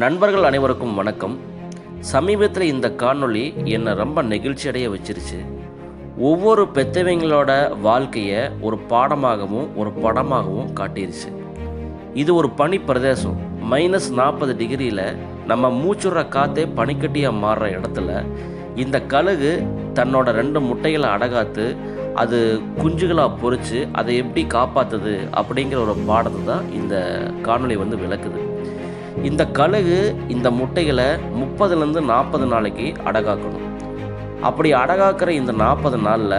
நண்பர்கள் அனைவருக்கும் வணக்கம். சமீபத்தில் இந்த காணொளி என்னை ரொம்ப நெகிழ்ச்சி அடைய வச்சிருச்சு. ஒவ்வொரு பெத்தவங்களோட வாழ்க்கையை ஒரு பாடமாகவும் ஒரு படமாகவும் காட்டிருச்சு. இது ஒரு பனி பிரதேசம். மைனஸ் நாற்பது டிகிரியில் நம்ம மூச்சுற காற்றே பனிக்கட்டியாக மாறுற இடத்துல இந்த கழுகு தன்னோட ரெண்டு முட்டைகளை அடகாத்து அது குஞ்சுகளாக பொறிச்சு அதை எப்படி காப்பாற்றுது அப்படிங்கிற ஒரு பாடத்தை தான் இந்த காணொளி வந்து விளக்குது. இந்த கழுகு இந்த முட்டைகளை முப்பதுலேருந்து நாற்பது நாளைக்கு அடகாக்கணும். அப்படி அடகாக்கிற இந்த நாற்பது நாளில்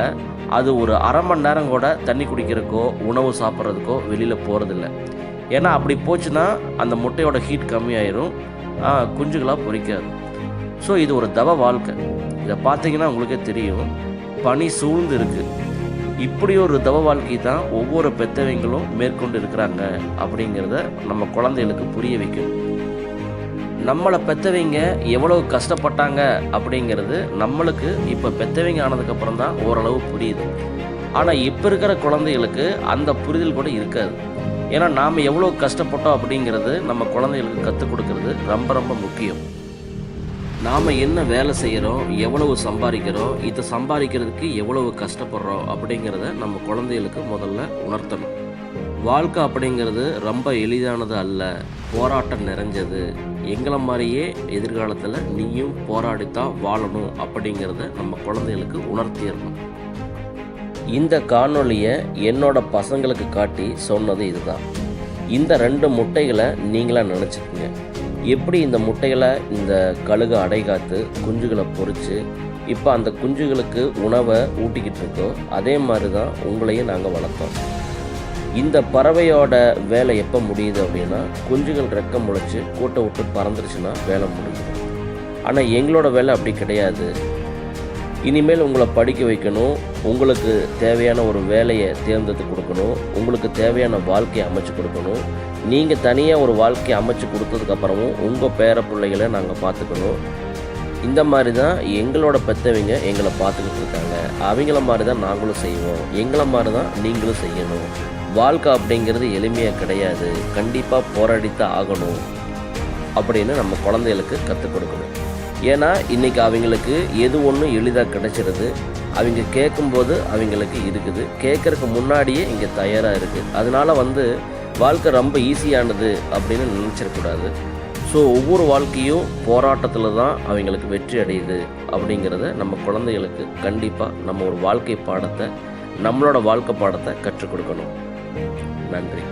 அது ஒரு அரை மணி நேரம் கூட தண்ணி குடிக்கிறதுக்கோ உணவு சாப்பிட்றதுக்கோ வெளியில் போகிறதில்ல ஏன்னா அப்படி போச்சுன்னா அந்த முட்டையோட ஹீட் கம்மியாயிரும். குஞ்சுகளாக பொரிக்காது ஸோ இது ஒரு தவ வாழ்க்கை. இதை பார்த்தீங்கன்னா உங்களுக்கே தெரியும். பனி சூழ்ந்து இருக்குது இப்படி ஒரு தவ வாழ்க்கை தான் ஒவ்வொரு பெத்தவங்களும் மேற்கொண்டு இருக்கிறாங்க அப்படிங்கிறத நம்ம குழந்தைகளுக்கு புரிய வைக்கணும். நம்மளை பெற்றவங்க எவ்வளோ கஷ்டப்பட்டாங்க அப்படிங்கிறது நம்மளுக்கு இப்போ பெற்றவங்க ஆனதுக்கப்புறம் தான் ஓரளவு புரியுது. ஆனால் இப்போ இருக்கிற குழந்தைகளுக்கு அந்த புரிதல் கூட இருக்காது. ஏன்னா நாம் எவ்வளோ கஷ்டப்பட்டோம் அப்படிங்கிறது நம்ம குழந்தைகளுக்கு கற்றுக் கொடுக்கறது ரொம்ப ரொம்ப முக்கியம். நாம் என்ன வேலை செய்கிறோம் எவ்வளவு சம்பாதிக்கிறோம் இதை சம்பாதிக்கிறதுக்கு எவ்வளவு கஷ்டப்படுறோம் அப்படிங்கிறத நம்ம குழந்தைகளுக்கு முதல்ல உணர்த்தணும். வாழ்க்கை அப்படிங்கிறது ரொம்ப எளிதானது அல்ல போராட்டம் நிறைஞ்சது. எங்களை மாதிரியே எதிர்காலத்தில் நீயும் போராடித்தான் வாழணும் அப்படிங்கிறத நம்ம குழந்தைகளுக்கு உணர்த்திடணும். இந்த காணொளியை என்னோட பசங்களுக்கு காட்டி சொன்னது இதுதான். இந்த ரெண்டு முட்டைகளை நீங்களாக நினச்சிக்கோங்க. எப்படி இந்த முட்டைகளை இந்த கழுகு அடைகாத்து குஞ்சுகளை பொறிச்சு இப்போ அந்த குஞ்சுகளுக்கு உணவை ஊட்டிக்கிட்டு இருக்கோம் அதே மாதிரி தான் உங்களையும் நாங்கள் வளர்த்தோம். இந்த பறவையோட வேலை எப்போ முடியுது அப்படின்னா குஞ்சுகள் ரெக்கம் முளைச்சி கூட்டை விட்டு பறந்துருச்சுன்னா வேலை முடியுது ஆனால் எங்களோட வேலை அப்படி கிடையாது. இனிமேல் உங்களை படிக்க வைக்கணும். உங்களுக்கு தேவையான ஒரு வேலையை தேர்ந்தெடுத்து கொடுக்கணும். உங்களுக்கு தேவையான வாழ்க்கையை அமைச்சு கொடுக்கணும். நீங்கள் தனியாக ஒரு வாழ்க்கையை அமைச்சு கொடுத்ததுக்கப்புறமும் உங்கள் பேர பிள்ளைகளை நாங்கள் பார்த்துக்கணும். இந்த மாதிரி தான் எங்களோட பெற்றவங்க எங்களை பார்த்துக்கிட்டு இருக்காங்க. அவங்கள மாதிரி தான் நாங்களும் செய்வோம். எங்களை மாதிரி தான் நீங்களும் செய்யணும். வாழ்க்கை அப்படிங்கிறது எளிமையாக கிடையாது. கண்டிப்பாக போராடித்தான் ஆகணும். அப்படின்னு நம்ம குழந்தைகளுக்கு கற்றுக் கொடுக்கணும். ஏன்னா இன்றைக்கி அவங்களுக்கு எது ஒன்றும் எளிதாக கிடைச்சிருது. அவங்க கேட்கும்போது அவங்களுக்கு இருக்குது. கேட்குறதுக்கு முன்னாடியே இங்கே தயாராக இருக்குது அதனால வந்து வாழ்க்கை ரொம்ப ஈஸியானது அப்படின்னு நினச்சிடக்கூடாது. ஸோ ஒவ்வொரு வாழ்க்கையும் போராட்டத்தில் தான் அவங்களுக்கு வெற்றி அடையுது அப்படிங்கிறத நம்ம குழந்தைகளுக்கு கண்டிப்பாக நம்ம ஒரு வாழ்க்கை பாடத்தை நம்மளோட வாழ்க்கை பாடத்தை கற்றுக் கொடுக்கணும். நன்றி.